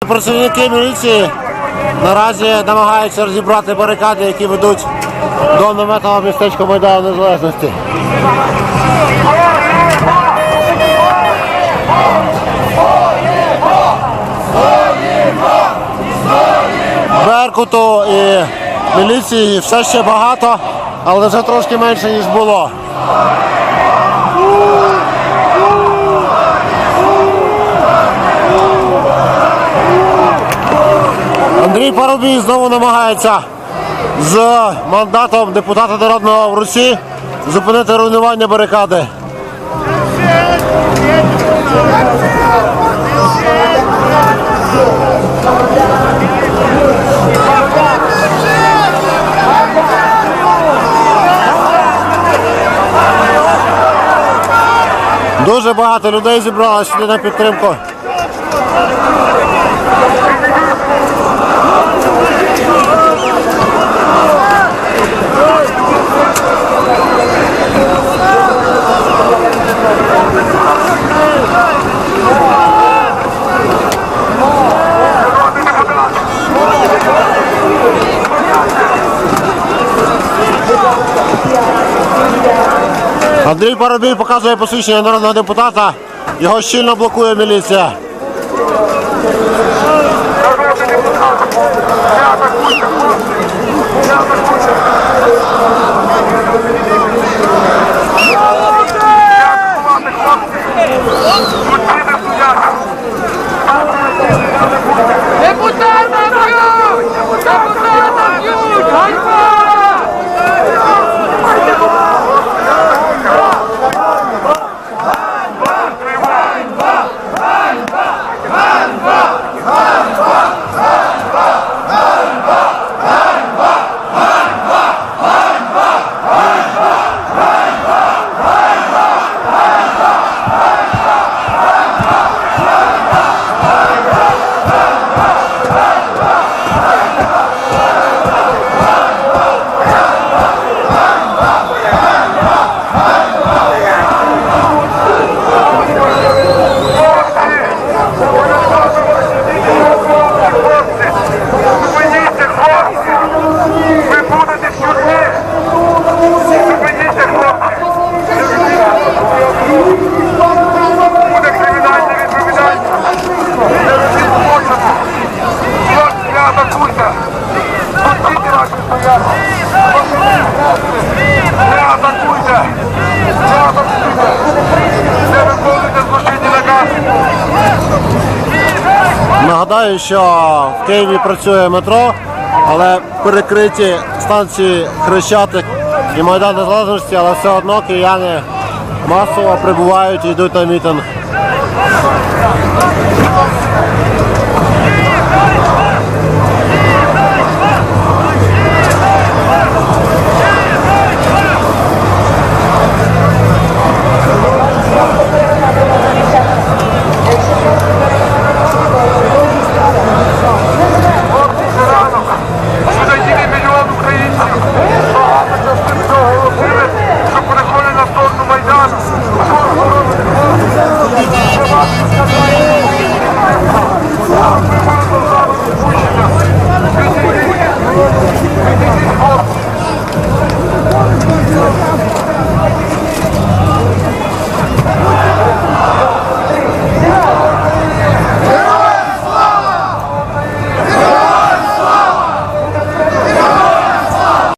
Працівники міліції наразі намагаються розібрати барикади, які ведуть до наметового містечка Майдану Незалежності. Беркуту і міліції все ще багато, але вже трошки менше, ніж було. Андрій Парубій знову намагається з мандатом депутата народного в Русі зупинити руйнування барикади. Дуже багато людей зібралося сюди на підтримку. Андрій Парубій показує посвідчення народного депутата. Його щільно блокує міліція. Депутата Не атакуйте! Не виконуйте! Нагадаю, що в Києві працює метро, але перекриті станції Хрещатик і Майдан Незалежності, але все одно кияни масово прибувають і йдуть на мітинг.